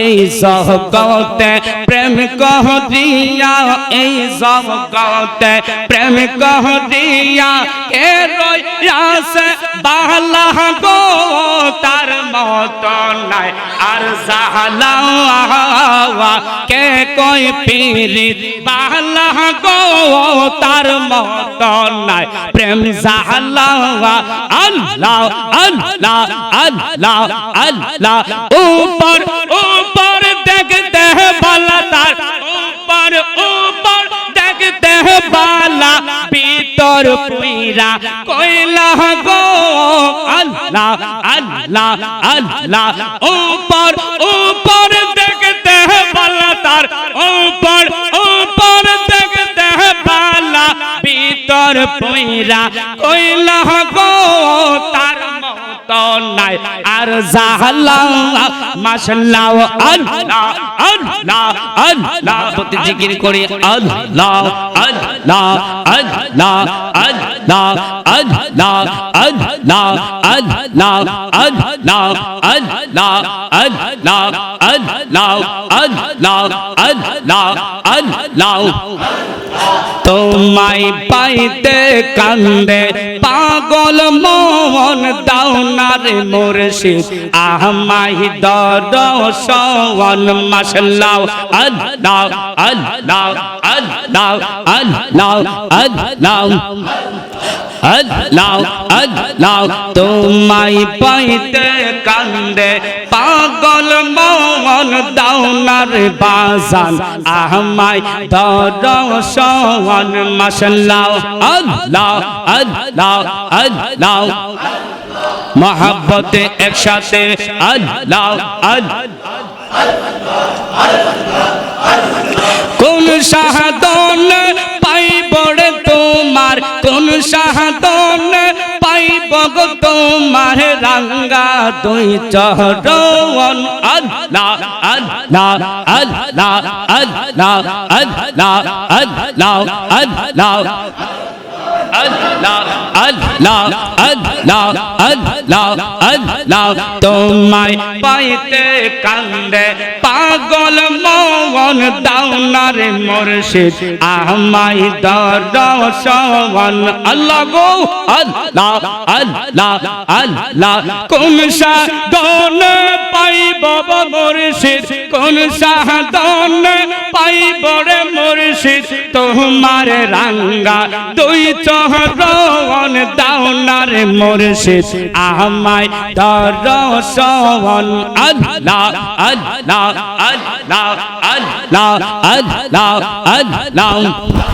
এই জগতে প্রেম কহরিয়া এই জগতে প্রেম কহরিয়া কে রইয়াছে বালা গো, তার মত নাই। আর জাহালা কে কই পীরিত বালা গো, তার মত নাই। প্রেম জাহালা আল্লাহ আল্লাহ আল্লাহ আল্লাহ উপর উপর ऊपर देखते हैं बाला तार ऊपर ऊपर देखते हैं बाला पीतर पीरा कोयला गो अल्लाह अल्लाह अल्लाह ऊपर ऊपर देखते हैं बाला तार ऊपर ऊपर देखते हैं बाला पीतर पीरा कोयला गो तार মত নাই। আর জাহালা মাশাল্লাহ আল্লাহ আল্লাহ আল্লাহ প্রতি জিকির করে আল্লাহ আল্লাহ আল্লাহ তোমায় পাইতে কান্দে পাগল মন দাও না রে মুর্শিদ আহমাই দর্শন মাশাল্লাহ আল্লাহ আল্লাহ আল্লাহ আল্লাহ নাও লাও লাও। তোমায় পাইতে কান্দে পাগল মন দাউনার বাজান। আহমাই দরশন মশলাও আল্লাহ আল্লাহ আল্লাহ মহাব্বতে একসাথে আল্লাহ আল্লাহ কোন সাহাদন শাহাদন পাইব গো তোমার রাঙ্গা দুই চরণ। আল্লাহ আল্লাহ আল্লাহ আল্লাহ আল্লাহ আল্লাহ আল্লাহ। তোমায় পাইতে কান্দে পাগল মন দাওনার মুর্শিদ। আমায় দর্শন আল্লাহ গো, আল্লাহ আল্লাহ আল্লাহ। কোন সাধন পাইব মুর্শিদ? কোন সাধন পাইব রে মুর্শিদ? তোমার রাঙ্গা দুই চহরন দাওনার মুর্শিদ আমায় দর্শন আল্লাহ আল্লাহ আল্লাহ আল্লাহ আল্লাহ আল্লাহ।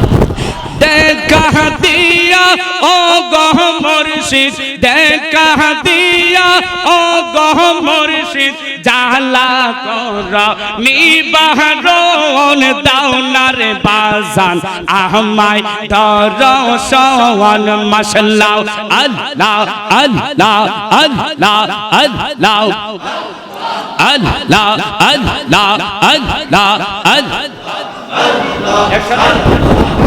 দেখা দিয়া ও গহ মুর্শিদ, দেখা দিয়া ও গহ মুর্শিদ জালা কর, নিবারণ দাওনার বাজান। আহমাই দর্শন মাশাল্লাহ আল্লাহ আল্লাহ আল্লাহ আল্লাহ। আল্লাহ আল্লাহ আল্লাহ আল্লাহ আল্লাহ।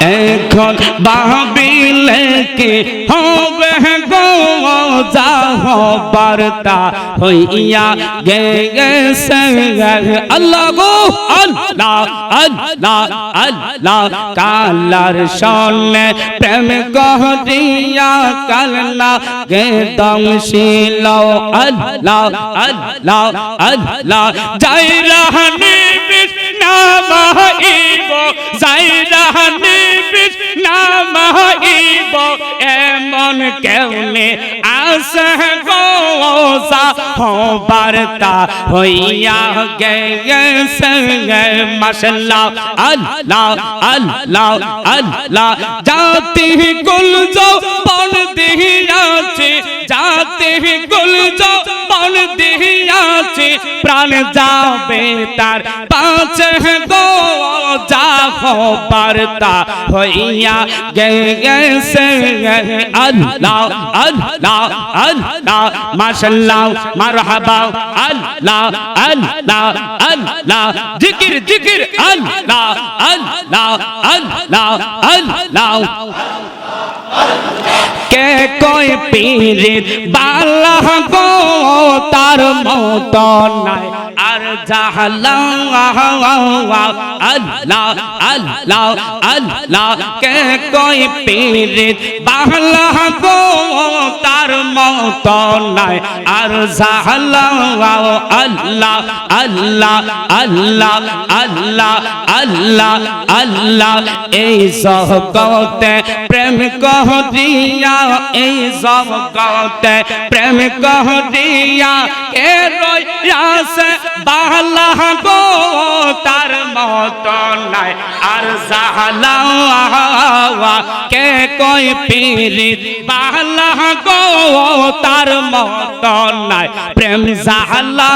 এখন ভাবিলে কি হবে গো? যাহ বার্তা হইয়া গে গেছে আল্লাহ গো, আল্লাহ আল্লাহ আল্লাহ, কালার সনে প্রেম গহরিয়া কালনা গে দমশিল আল্লাহ আল্লাহ আল্লাহ যাই রাহানি নামাইব জাইরা নেবির নামাইব এমন কেউনে আসব গোসা বার্তা হইয়া গেছে মাশাল্লাহ, আল্লাহ আল্লাহ আল্লাহ। জাতি কুল পন দিয়াছে যাতে গুলজ বন দিয়াছে প্রাণ যাবে তার পাঁচ গো যা বার্তা হইয়া গেছে আল্লাহ আল্লাহ আল্লাহ মাশাল্লাহ মারহাবা, আল্লাহ আল্লাহ আল্লাহ, জিকির জিকির, আল্লাহ আল্লাহ আল্লাহ আল্লাহ। কে কয় পীরের বালা গো, তার মত নাই। আল্লাহ আল্লাহ আল্লাহ তার মত নাই আর আল্লাহ আল্লাহ আল্লাহ আল্লাহ আল্লাহ আল্লাহ এই জগতে প্রেম কহ দিয়া এই জগতে প্রেম কহ দিয়া কে বালা গো, তার মত নাই। আর জাহালা কে কই পিরি বালা গো, তার মত নাই। প্রেম জাহালা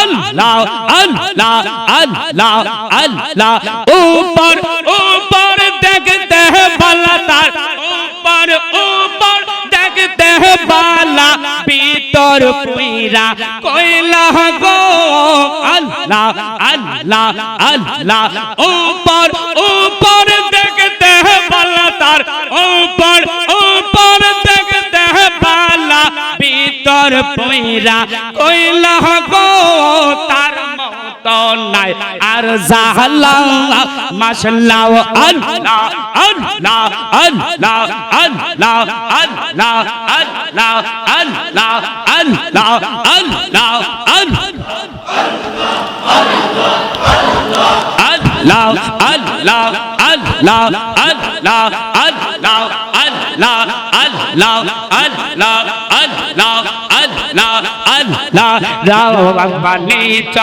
আল্লাহ আল্লাহ আল্লাহ আল্লাহ। উপর উপর দেখতে বালা তার। ভিতর পুইরা কইলা গো আল্লাহ আল্লাহ আল্লাহ। উপর উপর দেখতে বালা তার উপর উপর ভিতর পুইরা কইলা গো তার মত নাই আর জাহালা মাশাল্লাহ আল্লাহ আল্লাহ আল্লাহ আল্লাহ আল্লাহ আল্লাহ আল্লাহ আল্লাহ আল্লাহ আল্লাহ আল্লাহ আল্লাহ আল্লাহ আল্লাহ আল্লাহ আল্লাহ আল্লাহ আল্লাহ রাহবানি চ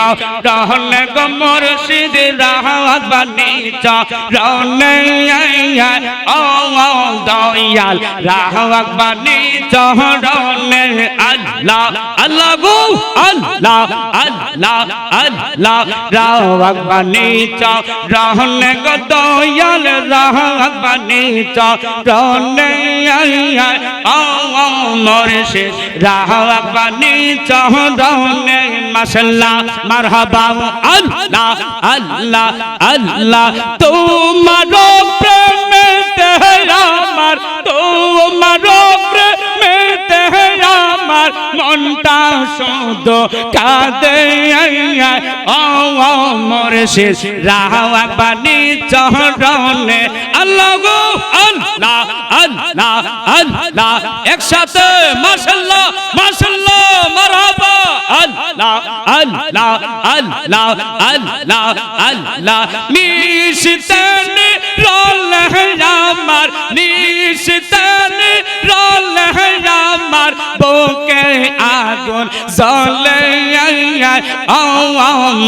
রহন গমর সিদ রাহবানি চ রহন ও দয়াল রাহবানি চ রহন আল্লাহ আল্লাহ গো, আল্লাহ আল্লাহ আল্লাহ রাহবানি চ রহন গো দয়াল রাহবানি চ রহন ও মরশিদ রাহবানি চ চহরনে মাশাল্লাহ মারহাবা আল্লাহ আল্লাহ আল্লাহ। তোমার প্রেমে আমার তোমার প্রেমে আমার মনটা শুধু কাঁদে ও রাওয়া বানি চহরনে আল্লাহ গো, আল্লাহ আল্লাহ আল্লাহ। একসাথে মাশাল্লাহ মারহাবা। আমার, নিশিতান রল আমার বুকে আগুন জ্বলে ও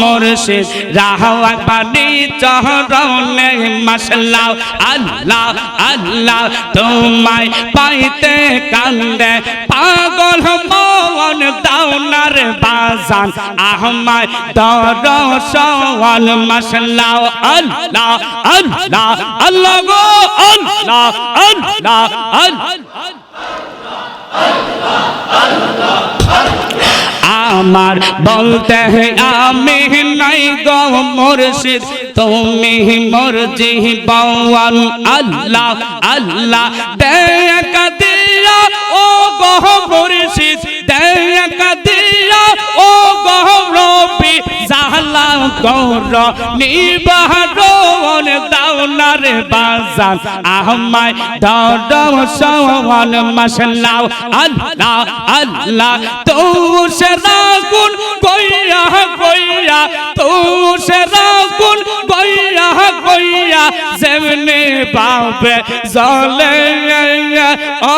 মুর্শিদ রাহওয়া বানি চহরনে মাশাল্লাহ আল্লাহ আল্লাহ, তোমায় পাইতে কান্দে। পাগল মন, দাওনার বাজান। আহমায় দরসওয়াল মাশাল্লাহ আল্লাহ আল্লাহ আল্লাহ গো, আল্লাহ আল্লাহ আল্লাহ। আমার বলতে আমি নাই গো মুর্শিদ। তুমি মোর জীবন আল্লাহ আল্লাহ দিয়া, ও গো মুর্শিদ। গৌর নিবাহন দাওনার বাজার আহমায় দরম সওয়াল মাশলাও আল্লাহ আল্লাহ তো সেরা গুণ কইরা কইরা তো সেরা গুণ কইরা কইরা যেমনে পাবে জলে ও,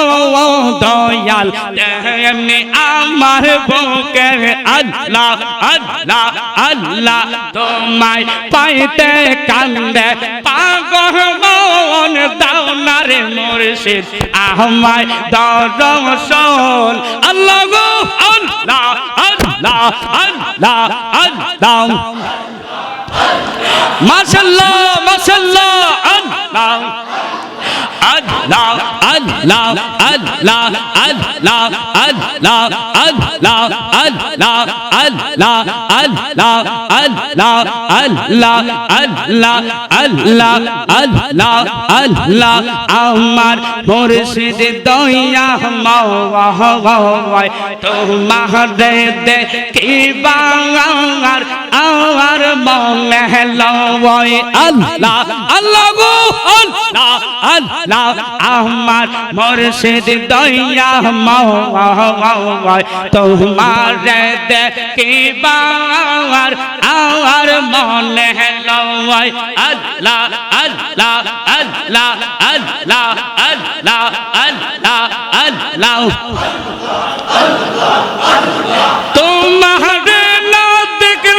দয়াল, তেমনে আমার বুকে আল্লাহ আল্লাহ আল্লাহ তোমায় পাইতে কান্দে। পাগল মন দাওনারে মোর মুর্শিদ, আমায় দর্শন। আল্লাহ গো, আল্লাহ আল্লাহ আল্লাহ আল্লাহ। মাশাল্লাহ মাশাল্লাহ, আল্লাহ। আল্লাহ আল্লাহ আল্লাহ আল্লাহ আল্লাহ আল্লাহ আমার মুর্শিদ দয়া দে দে কি বাঙার আমার আল্লাহ আল্লাহ গো, আল্লাহ আল্লাহ, আমার মুর্শিদ দয়া তোমার কি বাঙার আমার মনে লয় আল্লাহ আল্লাহ আল্লাহ আল্লাহ আল্লাহ আল্লাহ আল্লাহ। তোমার না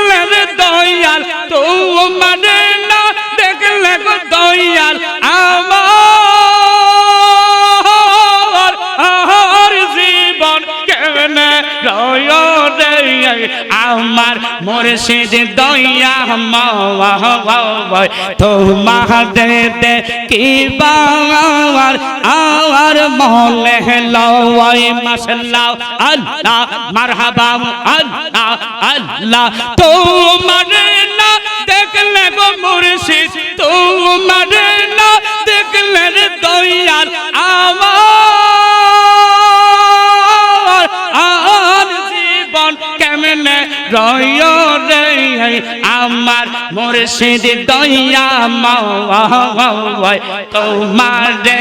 দেখলে দয়াল তো মানে না দয়াল, আমার আহার জীবন আমার মুর্শিদ দয়া মাওয়ায় তোমাদের দে কি মলে আল্লাহ আল্লাহ আল্লাহ, তোমার না দেখলে গো মুর্শিদ, তোমার না দেখলে রে দয়াল আমার। আর জীবন কেমনে রয় রে? আমার মুর্শিদ দয়া মাওয়ায়, তোমার দে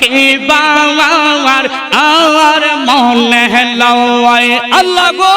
কি বাবার আর মনে লয় আল্লাহ গো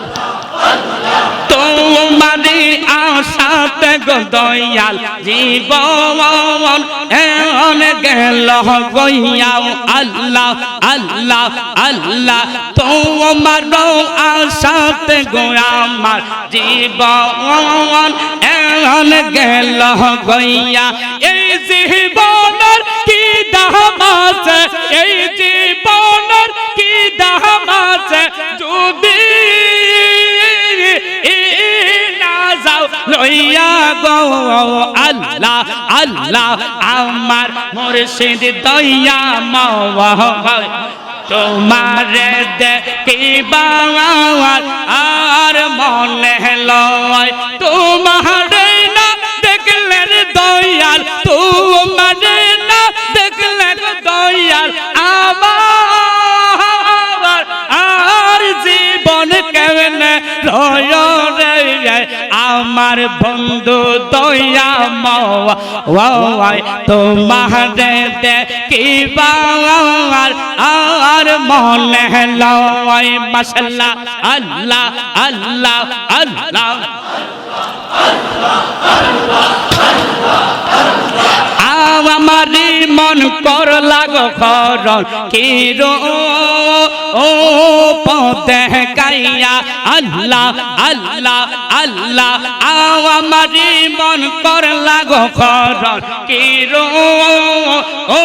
তোমারি আশাতে গো দয়াল জীবন এমন গেল গইয়াও আল্লাহ আল্লাহ আল্লাহ। তোমার আশাতে গো আমার জীবন এমন গেল গইয়া এই জীবনের কি দাম আছে? এই জীবনের কি দাম আছে? যদি লইয়া গো আল্লাহ আল্লাহ আমার মুর্শিদ দয়া মাওয়া তোমার আর মনে লয় তোমার আমার বন্ধু দয়া মাওয়াই তোমার দেখিবা আর মনে লয় মশলা আল্লাহ আল্লাহ আল্লাহ। মন কর লাগ খরণ, কি রো? ও পদে গাইয়া, আল্লাহ আল্লাহ আল্লাহ আমারি মন কর লাগ খরণ, কি রো? ও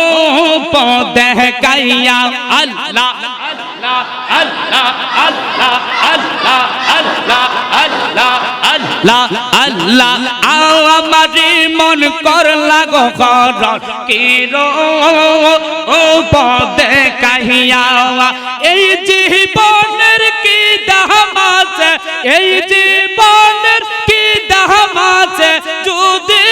পদে গাইয়া, আল্লাহ আল্লাহ আল্লাহ আল্লাহ আল্লাহ আল্লাহ আল্লাহ আল্লাহ আল্লাহ মন কর লাগো করণ কি রো ও পদে কাহিয়া এই জীবনের কি দাম আছে? এই জীবনের কি দাম আছে? যদি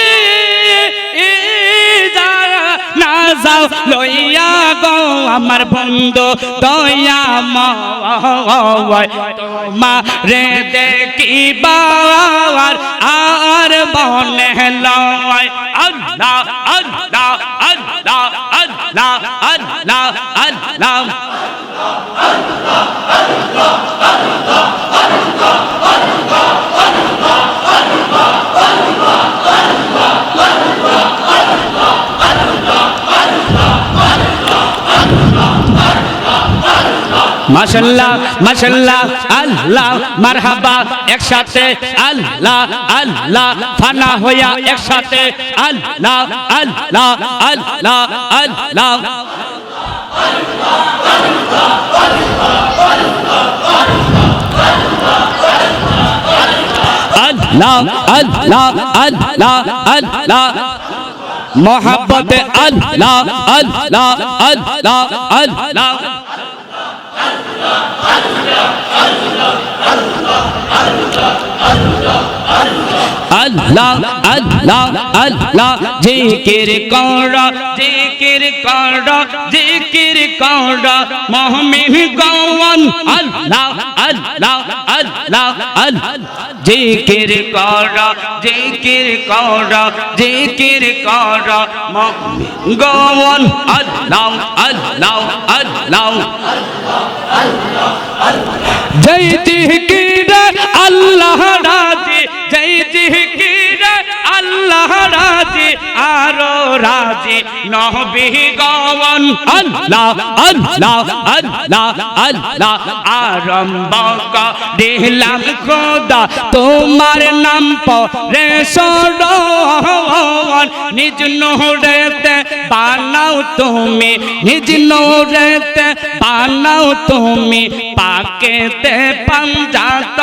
না যাও, লইয়া গো আমার বন্ধু, দয়া মাওয়ায় তোমারে দেখিবা আর মনে লয় আল্লাহ আল্লাহ আল্লাহ আল্লাহ আল্লাহ আল্লাহ। মাশাল্লাহ মাশাল্লাহ, আল্লাহ, মারহাবা, একসাথে, আল্লাহ আল্লাহ, ফানা হইয়া একসাথে, আল্লাহ আল্লাহ আল্লাহ আল্লাহ। আল্লাহ আল্লাহ আল্লাহ আল্লাহ। আল্লাহ। আল্লাহ আল্লাহ আল্লাহ, জিকির কর জিকির কর জিকির কর, মহমিন গওয়ান। আল্লাহ আল্লাহ আল্লাহ আল্লাহ, জিকির কর জিকির কর জিকির কর, মহমিন গওয়ান। আল্লাহ আল্লাহ আল্লাহ আল্লাহ রাজি জয় জিকির আল্লাহ রাজি আরও রাজি গওয়ান আল্লাহ আল্লাহ আল্লাহ আল্লাহ আরম্ভ দিলাম খোদা তোমার নাম পরে সরণ নিজ নহরেতে বানাও তুমি নিজ নহরেতে বানাও তুমি পাকেতে পাঞ্জাত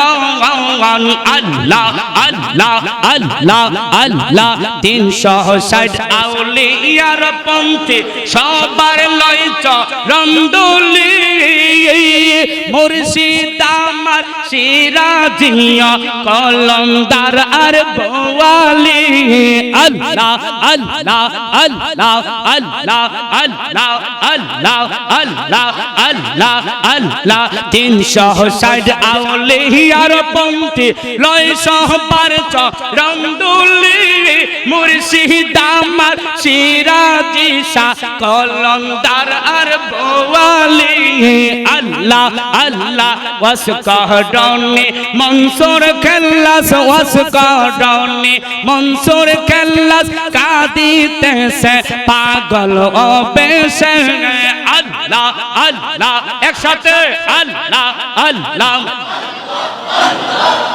আল্লাহ আল্লাহ আল্লাহ আল্লাহ তিনশো ষাট আউলিয়ার পন্থী সবার লইচ রন্দুলি মুর্শিদ আমার সিরাজিয়া কলমদার আর বোয়ালি আল্লাহ আল্লাহ আল্লাহ আল্লাহ আল্লাহ আল্লাহ আল্লাহ আল্লাহ আল্লাহ তিনশো ষাট আউলিয়ার পন্থী, লয় সহবার রন্দুলি মুর্শিদ সিরাজি শাহ কলমদার আর বোয়ালি। আল্লাহ আল্লাহ ওয়াস কাহডনি মনসুর খেল্লাস ওয়াস কাহডনি মনসুর খেল্লাস কাদিতে সে পাগল ও বেশে আল্লাহ আল্লাহ একসাথে আল্লাহ আল্লাহ। আল্লাহ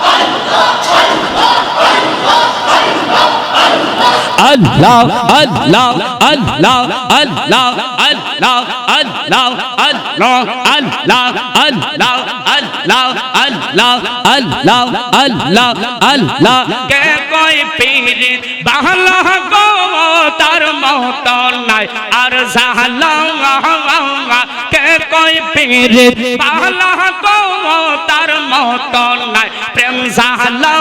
আল্লাহ আল্লাহ আল্লাহ আল্লাহ আল্লাহ আল্লাহ আল্লাহ আল্লাহ আল্লাহ আল্লাহ আল্লাহ আল্লাহ আল্লাহ কে কই পীর বাহলা গো তার মত নাই আর জাহলা কে কই পীর বাহলা গো তার মত নাই প্রেম জাহলা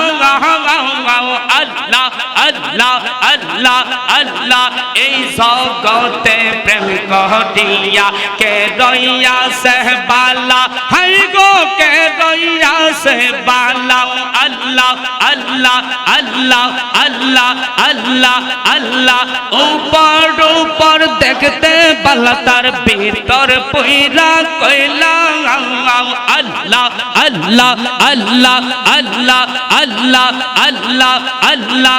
আল্লাহ আল্লাহ আল্লাহ আল্লাহ এই জগতে প্রেম কহটিয়া কে রইয়া সে বালা হাই গো কে রইয়া সে বালা আল্লাহ আল্লাহ আল্লাহ আল্লাহ আল্লাহ আল্লাহ উপর উপর দেখতে বালা তার ভিতর পইরা কইলা আল্লাহ আল্লাহ আল্লাহ আল্লাহ আল্লাহ আল্লাহ আল্লাহ আল্লাহ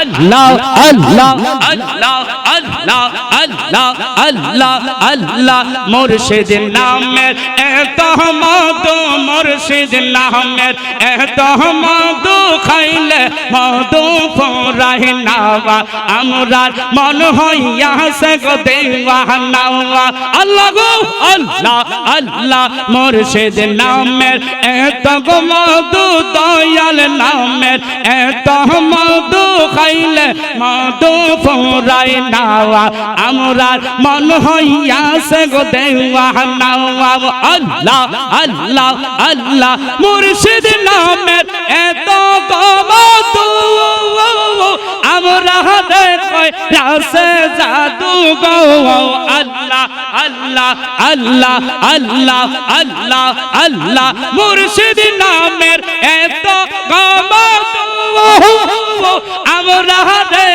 আল্লাহ আল্লাহ আল্লাহ আল্লাহ আল্লাহ মুর্শিদ নামের এত মধু, মুর্শিদ নামের এত মধু খাইলে মধু ফোরাই নাওয়া। আমরার মন হইয়া সে গো দেওয়া নাওয়া। আল্লাহ গো, আল্লাহ আল্লাহ, মুর্শিদ নামের এত গো মধু, দয়াল নামের এত মধু খাইলে মধু ফোরাই নাওয়া আমরার মন হইয়া সে গো দেওয়া নাওয়া। আল্লাহ আল্লাহ আল্লাহ, মুর্শিদ নামের এত মধু আমরা রাসে জাদু গো। আল্লাহ আল্লাহ আল্লাহ আল্লাহ আল্লাহ আল্লাহ, মুর্শিদ নামের এত আমরা রে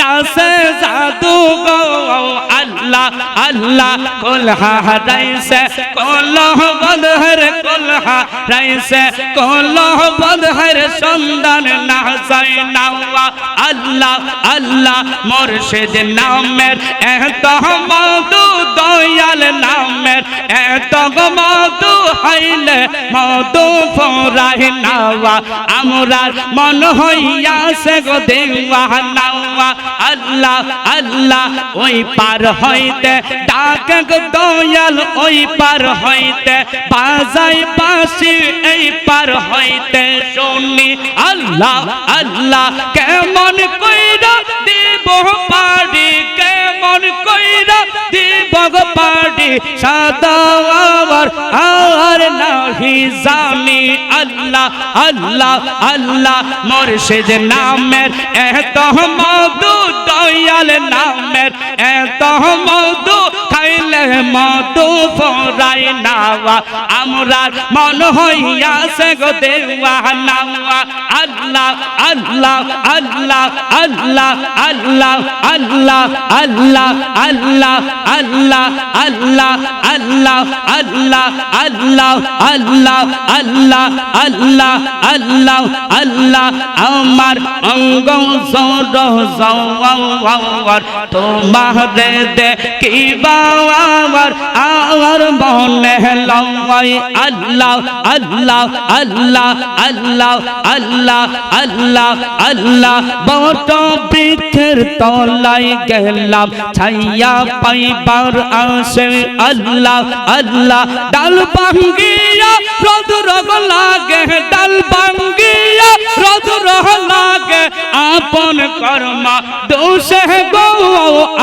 রাসে জাদু গো, আল্লাহ আল্লাহ সন্ধান না নাওয়া, আল্লাহ আল্লাহ, মুর্শিদ নামের, এত দয়াল নামের, এত হইলে নাওয়া, আমরার মন হইয়াছে গো দেওয়া নাওয়া আল্লাহ আল্লাহ, ওই পার হইতে। ডাক গো দয়াল, ওই পার হইতে। বাজাই পাশে এই পার হইতে। শুনি, আল্লাহ আল্লাহ, কেমন কইরা কেমন কইরা দিব গো সাদা আমার আর নাহি জানি আল্লাহ আল্লাহ আল্লাহ, মুর্শিদ নামের এত মধু দয়াল নামের এত মধু খাইলে মধু ফরাই নাওয়া আমরা মন হইয়াছে গো দেওয়া নাওয়া আল্লাহ আল্লাহ আল্লাহ আল্লাহ আল্লাহ আল্লাহ আল্লাহ আল্লাহ আল্লাহ আল্লাহ আল্লাহ আল্লাহ আল্লাহ আল্লাহ আল্লাহ আল্লাহ আল্লাহ আল্লাহ আমার অঙ্গ সর যাওয়ার তোমার দে কি বাবার আমার? মনে লওয়াই আল্লাহ আল্লাহ আল্লাহ আল্লাহ আল্লাহ আল্লাহ আল্লাহ। বট বৃক্ষের তলাই গেলাম, ছাইয়া পাইবার আসে আল্লাহ আল্লাহ। ডাল ভাঙ্গিয়া রোদ রোগ লাগে, ডাল ভাঙ্গিয়া রোদ রোগ লাগে। আপন কর্মা দোষে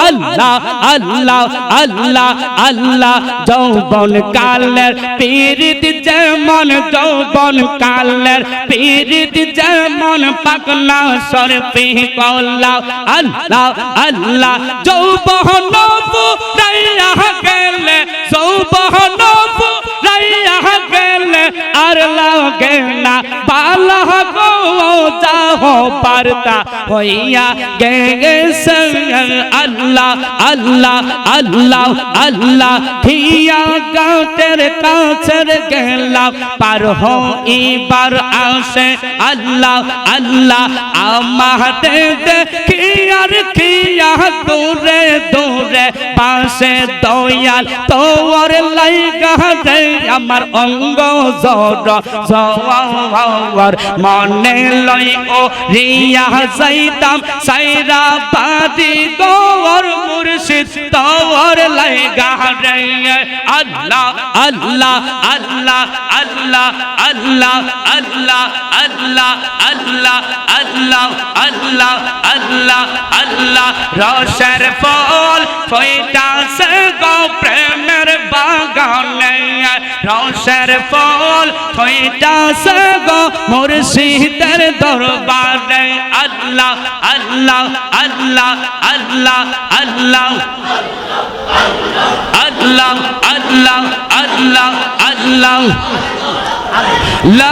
আল্লাহ আল্লাহ আল্লাহ আল্লাহ, যৌবন কালের পীড়িত যেমন যৌবন কালের পীড়িত যেমন পাকনা সরপি কল্লা, আল্লাহ আল্লাহ, যৌবন গেলে, যৌবন আর লাগে না গো যাহ পারতা হইয়া গেছে আল্লাহ আল্লাহ আল্লাহ আল্লাহ হিয়া গাটের কাছের গেলাম পার হইবার আসে আল্লাহ আল্লাহ আমাদের দেখিয়ার খিয়া দূরে দূরে পাশে দয়াল তোর লাইগা দে আমার অঙ্গ জর জওয়ার মনে লই ও রিয়া যাইতাম, সাইরা বাদি গোর মুর্শিদ তোর লাইগা রে আল্লাহ আল্লাহ আল্লাহ আল্লাহ আল্লাহ আল্লাহ আল্লাহ আল্লাহ আল্লাহ আল্লাহ আল্লাহ আল্লাহ। রসের ফল ফইতাছে গো প্রেমের বাগানে। রসের ফল ফইতাছে গো মুর্শিদের দরবারে। আল্লাহ আল্লাহ আল্লাহ আল্লাহ আল্লাহ। আল্লাহ আল্লাহ আল্লাহ আল্লাহ। লা